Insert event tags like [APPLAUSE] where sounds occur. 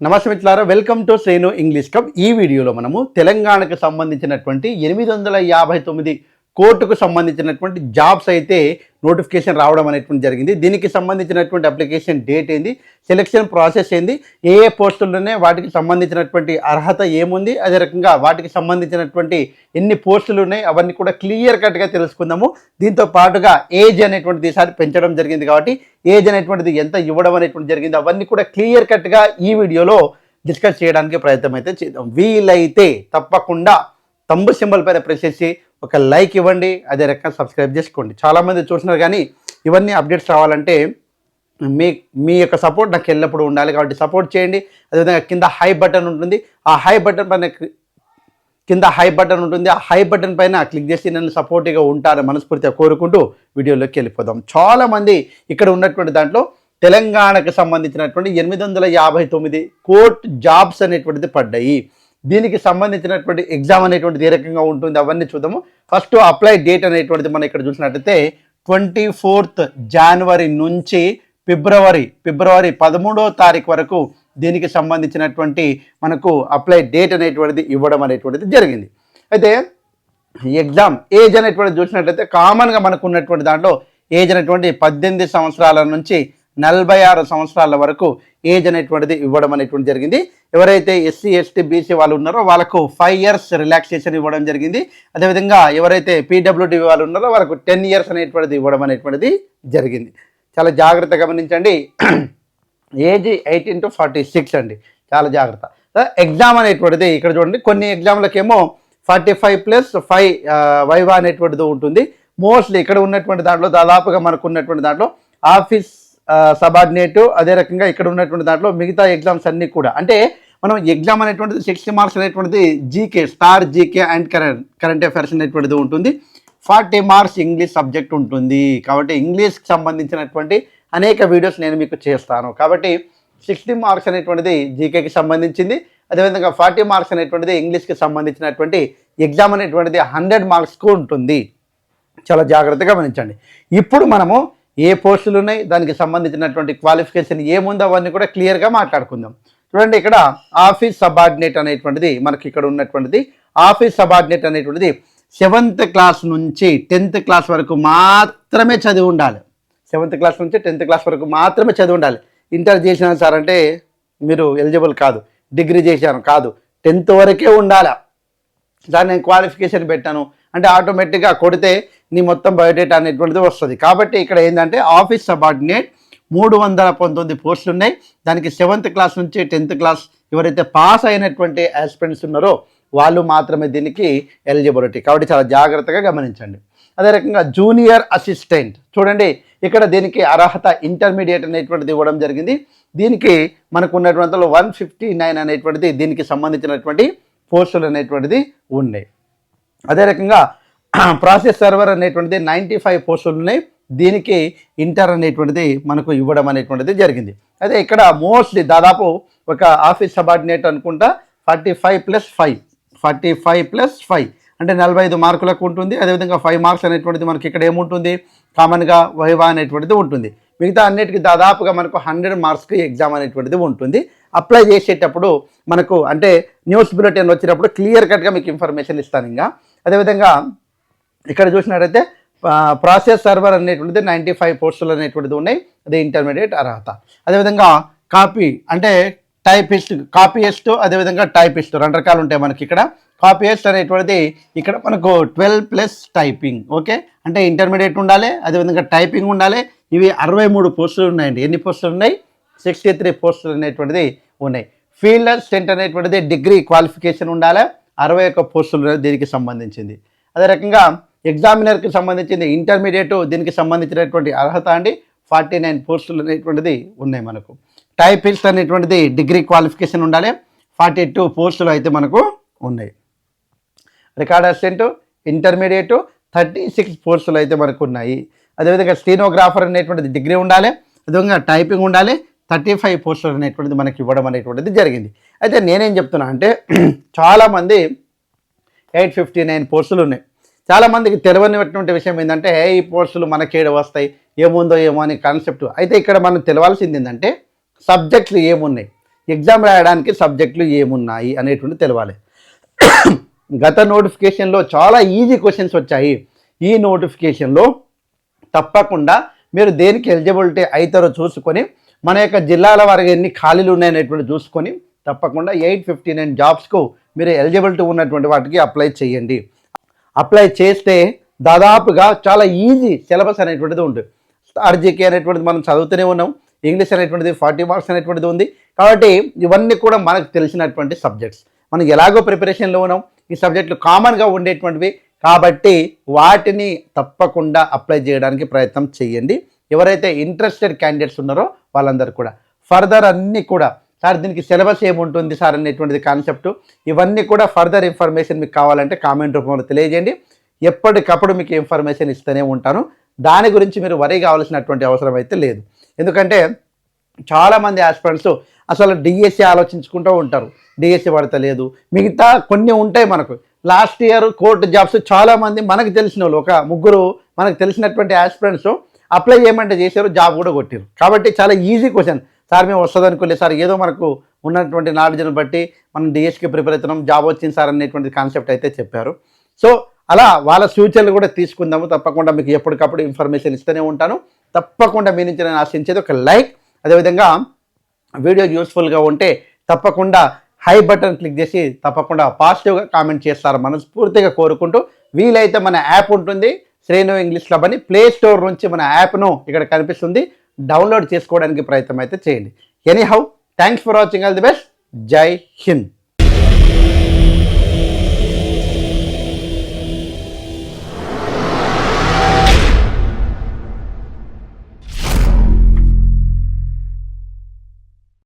నమస్తే మిత్రులారా welcome to Shreenu English cup ఈ వీడియోలో మనము తెలంగాణకు సంబంధించినటువంటి ఎనిమిది వందల యాభై తొమ్మిది కోర్టుకు సంబంధించినటువంటి జాబ్స్ అయితే నోటిఫికేషన్ రావడం అనేటువంటి జరిగింది. దీనికి సంబంధించినటువంటి అప్లికేషన్ డేట్ ఏంది? సెలెక్షన్ ప్రాసెస్ ఏంది? ఏ ఏ పోస్టుల్లోనే వాటికి సంబంధించినటువంటి అర్హత ఏముంది? అదే రకంగా వాటికి సంబంధించినటువంటి ఎన్ని పోస్టులు ఉన్నాయి? అవన్నీ కూడా క్లియర్ కట్గా తెలుసుకుందాము. దీంతో పాటుగా ఏజ్ అనేటువంటిది ఈసారి పెంచడం జరిగింది కాబట్టి ఏజ్ అనేటువంటిది ఎంత ఇవ్వడం అనేటువంటి జరిగింది? అవన్నీ కూడా క్లియర్ కట్గా ఈ వీడియోలో డిస్కస్ చేయడానికి ప్రయత్నం అయితే చేద్దాం. వీలైతే తప్పకుండా తంబు సింబల్ పైన ప్రెస్ చేసి ఒక లైక్ ఇవ్వండి అదే రకంగా సబ్స్క్రైబ్ చేసుకోండి. చాలామంది చూస్తున్నారు కానీ ఇవన్నీ అప్డేట్స్ రావాలంటే మీ మీ యొక్క సపోర్ట్ నాకు ఎల్లప్పుడూ ఉండాలి కాబట్టి సపోర్ట్ చేయండి. అదేవిధంగా కింద హై బటన్ ఉంటుంది. ఆ హై బటన్ పైన కింద హై బటన్ ఉంటుంది. ఆ హై బటన్ పైన క్లిక్ చేసి నన్ను సపోర్టివ్గా ఉంటారని మనస్ఫూర్తిగా కోరుకుంటూ వీడియోలోకి వెళ్ళిపోదాం. చాలామంది ఇక్కడ ఉన్నటువంటి దాంట్లో తెలంగాణకు సంబంధించినటువంటి ఎనిమిది వందల యాభై తొమ్మిది కోర్ట్ జాబ్స్ అనేటువంటిది పడ్డాయి. దీనికి సంబంధించినటువంటి ఎగ్జామ్ అనేటువంటిది ఏ రకంగా ఉంటుంది అవన్నీ చూద్దాము. ఫస్ట్ అప్లై డేట్ అనేటువంటిది మనం ఇక్కడ చూసినట్టయితే ట్వంటీ ఫోర్త్ జనవరి నుంచి ఫిబ్రవరి ఫిబ్రవరి పదమూడో తారీఖు వరకు దీనికి సంబంధించినటువంటి మనకు అప్లై డేట్ అనేటువంటిది ఇవ్వడం అనేటువంటిది జరిగింది. అయితే ఎగ్జామ్ ఏజ్ అనేటువంటిది చూసినట్లయితే కామన్గా మనకు ఉన్నటువంటి దాంట్లో ఏజ్ అనేటువంటి పద్దెనిమిది సంవత్సరాల నుంచి నలభై ఆరు సంవత్సరాల వరకు ఏజ్ అనేటువంటిది ఇవ్వడం అనేటువంటి జరిగింది. ఎవరైతే ఎస్సీ ఎస్టీ బీసీ వాళ్ళు ఉన్నారో వాళ్ళకు ఫైవ్ ఇయర్స్ రిలాక్సేషన్ ఇవ్వడం జరిగింది. అదేవిధంగా ఎవరైతే పీడబ్ల్యూడీ వాళ్ళు ఉన్నారో వాళ్ళకు టెన్ ఇయర్స్ అనేటువంటిది ఇవ్వడం అనేటువంటిది జరిగింది. చాలా జాగ్రత్త గమనించండి. Age eighteen to forty six అండి. చాలా జాగ్రత్త. ఎగ్జామ్ అనేటువంటిది ఇక్కడ చూడండి. కొన్ని ఎగ్జామ్లకేమో forty five plus five viva అనేటువంటిది ఉంటుంది. మోస్ట్లీ ఇక్కడ ఉన్నటువంటి దాంట్లో దాదాపుగా మనకు ఉన్నటువంటి దాంట్లో ఆఫీస్ సబార్డినేట్ అదే రకంగా ఇక్కడ ఉన్నటువంటి దాంట్లో మిగతా ఎగ్జామ్స్ అన్నీ కూడా. అంటే మనం ఎగ్జామ్ అనేటువంటిది సిక్స్టీ మార్క్స్ అనేటువంటిది GK star GK and current current affairs అనేటువంటిది ఉంటుంది. ఫార్టీ మార్క్స్ ఇంగ్లీష్ సబ్జెక్ట్ ఉంటుంది. కాబట్టి ఇంగ్లీష్కి సంబంధించినటువంటి అనేక వీడియోస్ నేను మీకు చేస్తాను. కాబట్టి సిక్స్టీ మార్క్స్ అనేటువంటిది జీకేకి సంబంధించింది. అదేవిధంగా ఫార్టీ మార్క్స్ అనేటువంటిది ఇంగ్లీష్కి సంబంధించినటువంటి ఎగ్జామ్ అనేటువంటిది హండ్రెడ్ మార్క్స్కు ఉంటుంది. చాలా జాగ్రత్తగా గమనించండి. ఇప్పుడు మనము ఏ పోస్టులు ఉన్నాయి దానికి సంబంధించినటువంటి క్వాలిఫికేషన్ ఏముందో అవన్నీ కూడా క్లియర్గా మాట్లాడుకుందాం. చూడండి ఇక్కడ ఆఫీస్ సబార్డినేట్ అనేటువంటిది మనకి ఇక్కడ ఉన్నటువంటిది. ఆఫీస్ సబార్డినేట్ అనేటువంటిది సెవెంత్ క్లాస్ నుంచి టెన్త్ క్లాస్ వరకు మాత్రమే చదివి ఉండాలి. సెవెంత్ క్లాస్ నుంచి టెన్త్ క్లాస్ వరకు మాత్రమే చదివి ఉండాలి. ఇంటర్ చేసిన సార్ అంటే మీరు ఎలిజిబుల్ కాదు. డిగ్రీ చేశాను కాదు. టెన్త్ వరకే ఉండాలి? దాన్ని నేను క్వాలిఫికేషన్ పెట్టాను. అంటే ఆటోమేటిక్గా కొడితే నీ మొత్తం బయోడేటా అనేటువంటిది వస్తుంది. కాబట్టి ఇక్కడ ఏంటంటే ఆఫీస్ సబార్డినేట్ మూడు వందల పంతొమ్మిది పోస్టులు ఉన్నాయి. దానికి సెవెంత్ క్లాస్ నుంచి టెన్త్ క్లాస్ ఎవరైతే పాస్ అయినటువంటి ఆస్పిరెంట్స్ ఉన్నారో వాళ్ళు మాత్రమే దీనికి ఎలిజిబిలిటీ కాబట్టి చాలా జాగ్రత్తగా గమనించండి. అదే రకంగా జూనియర్ అసిస్టెంట్ చూడండి ఇక్కడ దీనికి అర్హత ఇంటర్మీడియట్ అనేటువంటిది ఇవ్వడం జరిగింది. దీనికి మనకు ఉన్నటువంటిలో వన్ ఫిఫ్టీ నైన్ అనేటువంటిది దీనికి సంబంధించినటువంటి పోస్టులు అనేటువంటిది ఉన్నాయి. అదే రకంగా [CLEARS THROAT] ప్రాసెస్ సర్వర్ అనేటువంటిది నైంటీ ఫైవ్ పోస్టులు ఉన్నాయి. దీనికి ఇంటర్ అనేటువంటిది మనకు ఇవ్వడం అనేటువంటిది జరిగింది. అదే ఇక్కడ మోస్ట్లీ దాదాపు ఒక ఆఫీస్ సబార్డినేట్ అనుకుంటా forty five plus five. Forty five plus five. అంటే నలభై ఐదు మార్కులకు ఉంటుంది. అదేవిధంగా ఫైవ్ మార్క్స్ అనేటువంటిది మనకి ఇక్కడ ఏముంటుంది? కామన్గా వైవా అనేటువంటిది ఉంటుంది. మిగతా అన్నిటికీ దాదాపుగా మనకు హండ్రెడ్ మార్క్స్కి ఎగ్జామ్ అనేటువంటిది ఉంటుంది. అప్లై చేసేటప్పుడు మనకు అంటే న్యూస్ బులెటిన్ వచ్చినప్పుడు క్లియర్ కట్గా మీకు ఇన్ఫర్మేషన్ ఇస్తాను ఇంకా. అదేవిధంగా ఇక్కడ చూసినట్టయితే ప్రాసెస్ సర్వర్ అనేటువంటిది నైంటీ ఫైవ్ పోస్టులు అనేటువంటిది ఉన్నాయి. అది ఇంటర్మీడియట్ అర్హత. అదేవిధంగా కాపీ అంటే టైపిస్ట్ కాపీయస్ట్ అదేవిధంగా టైపిస్ట్ రెండు రకాలు ఉంటాయి మనకి ఇక్కడ. కాపీయస్ట్ అనేటువంటిది ఇక్కడ మనకు ట్వెల్వ్ ప్లస్ టైపింగ్ ఓకే? అంటే ఇంటర్మీడియట్ ఉండాలి అదేవిధంగా టైపింగ్ ఉండాలి. ఇవి అరవై మూడు పోస్టులు ఉన్నాయండి. ఎన్ని పోస్టులు ఉన్నాయి? సిక్స్టీ త్రీ పోస్టులు అనేటువంటిది ఉన్నాయి. ఫీల్డ్ స్టెంట్ అనేటువంటిది డిగ్రీ క్వాలిఫికేషన్ ఉండాలి. అరవై ఒక్క పోస్టులు దీనికి సంబంధించింది. అదే రకంగా ఎగ్జామినర్కి సంబంధించింది ఇంటర్మీడియట్ దీనికి సంబంధించినటువంటి అర్హత అండి. ఫార్టీ నైన్ పోస్టులు అనేటువంటిది ఉన్నాయి మనకు. టైపిస్ట్ అనేటువంటిది డిగ్రీ క్వాలిఫికేషన్ ఉండాలి. ఫార్టీ టూ పోస్టులు అయితే మనకు ఉన్నాయి. Record assistant intermediate thirty six పోస్టులు అయితే మనకు ఉన్నాయి. అదేవిధంగా స్టీనోగ్రాఫర్ అనేటువంటిది డిగ్రీ ఉండాలి. అదేవిధంగా టైపింగ్ ఉండాలి. థర్టీ ఫైవ్ పోస్టులు అనేటువంటిది మనకి ఇవ్వడం అనేటువంటిది జరిగింది. అయితే నేనేం చెప్తున్నా అంటే [CLEARS THROAT] చాలామంది ఎయిట్ ఫిఫ్టీ నైన్ పోస్టులు ఉన్నాయి. చాలామందికి తెలియనిటువంటి విషయం ఏంటంటే ఈ పోస్టులు మనకేడ వస్తాయి? ఏముందో ఏమో అని కాన్సెప్ట్. అయితే ఇక్కడ మనం తెలవాల్సింది ఏంటంటే సబ్జెక్టులు ఏమున్నాయి? ఎగ్జామ్ రాయడానికి సబ్జెక్టులు ఏమున్నాయి అనేటువంటి తెలవాలి [CLEARS THROAT] గత నోటిఫికేషన్లో చాలా ఈజీ క్వశ్చన్స్ వచ్చాయి. ఈ నోటిఫికేషన్లో తప్పకుండా మీరు దేనికి ఎలిజిబిలిటీ అవుతారో చూసుకొని మన యొక్క జిల్లాల వారికి ఎన్ని ఖాళీలు ఉన్నాయనేటువంటి చూసుకొని తప్పకుండా ఎయిట్ ఫిఫ్టీ నైన్ జాబ్స్కు మీరు ఎలిజిబిలిటీ ఉన్నటువంటి వాటికి అప్లై చేయండి. అప్లై చేస్తే దాదాపుగా చాలా ఈజీ సిలబస్ అనేటువంటిది ఉంటుంది ఆర్జీకే అనేటువంటిది మనం చదువుతూనే ఉన్నాం. ఇంగ్లీష్ అనేటువంటిది ఫార్టీ మార్క్స్ అనేటువంటిది ఉంది. కాబట్టి ఇవన్నీ కూడా మనకు తెలిసినటువంటి సబ్జెక్ట్స్. మనం ఎలాగో ప్రిపరేషన్లో ఉన్నాం. ఈ సబ్జెక్టులు కామన్గా ఉండేటువంటివి. కాబట్టి వాటిని తప్పకుండా అప్లై చేయడానికి ప్రయత్నం చేయండి. ఎవరైతే ఇంట్రెస్టెడ్ క్యాండిడేట్స్ ఉన్నారో వాళ్ళందరూ కూడా. ఫర్దర్ అన్నీ కూడా సార్ దీనికి సిలబస్ ఏముంటుంది సార్ అనేటువంటిది కాన్సెప్ట్ ఇవన్నీ కూడా ఫర్దర్ ఇన్ఫర్మేషన్ మీకు కావాలంటే కామెంట్ రూపంలో తెలియజేయండి. ఎప్పటికప్పుడు మీకు ఇన్ఫర్మేషన్ ఇస్తూనే ఉంటాను. దాని గురించి మీరు వరి కావాల్సినటువంటి అవసరం అయితే లేదు. ఎందుకంటే చాలామంది ఆస్పిరెంట్స్ అసలు డిఎస్సి ఆలోచించుకుంటూ ఉంటారు. డిఎస్సి పడతలేదు మిగతా కొన్ని ఉంటాయి మనకు. లాస్ట్ ఇయర్ కోర్టు జాబ్స్ చాలామంది మనకు తెలిసిన వాళ్ళు ఒక ముగ్గురు మనకు తెలిసినటువంటి ఆస్పిరెంట్స్ అప్లై చేయమంటే చేశారు జాబ్ కూడా కొట్టారు. కాబట్టి చాలా ఈజీ క్వశ్చన్ సార్ మేము వస్తుంది అనుకోలేదు సార్ ఏదో మనకు ఉన్నటువంటి నాలెడ్జ్ని బట్టి మనం డిఎస్కి ప్రిపేర్ అవుతున్నాం జాబ్ వచ్చింది సార్ అనేటువంటి కాన్సెప్ట్ అయితే చెప్పారు. సో అలా వాళ్ళ ఫ్యూచర్లు కూడా తీసుకుందాము. తప్పకుండా మీకు ఎప్పటికప్పుడు ఇన్ఫర్మేషన్ ఇస్తూనే ఉంటాను. తప్పకుండా మీ నుంచి నేను ఆశించేది ఒక లైక్ అదేవిధంగా వీడియో యూస్ఫుల్గా ఉంటే తప్పకుండా హై బటన్ క్లిక్ చేసి తప్పకుండా పాజిటివ్గా కామెంట్ చేస్తారు మనస్ఫూర్తిగా కోరుకుంటూ వీలైతే మన యాప్ ఉంటుంది. శ్రేణు ఇంగ్లీష్ క్లబ్ అని ప్లే స్టోర్ నుంచి మన యాప్ను ఇక్కడ కనిపిస్తుంది. డౌన్లోడ్ చేసుకోవడానికి ప్రయత్నం అయితే చేయండి. Any how thanks for watching all the best Jai Hind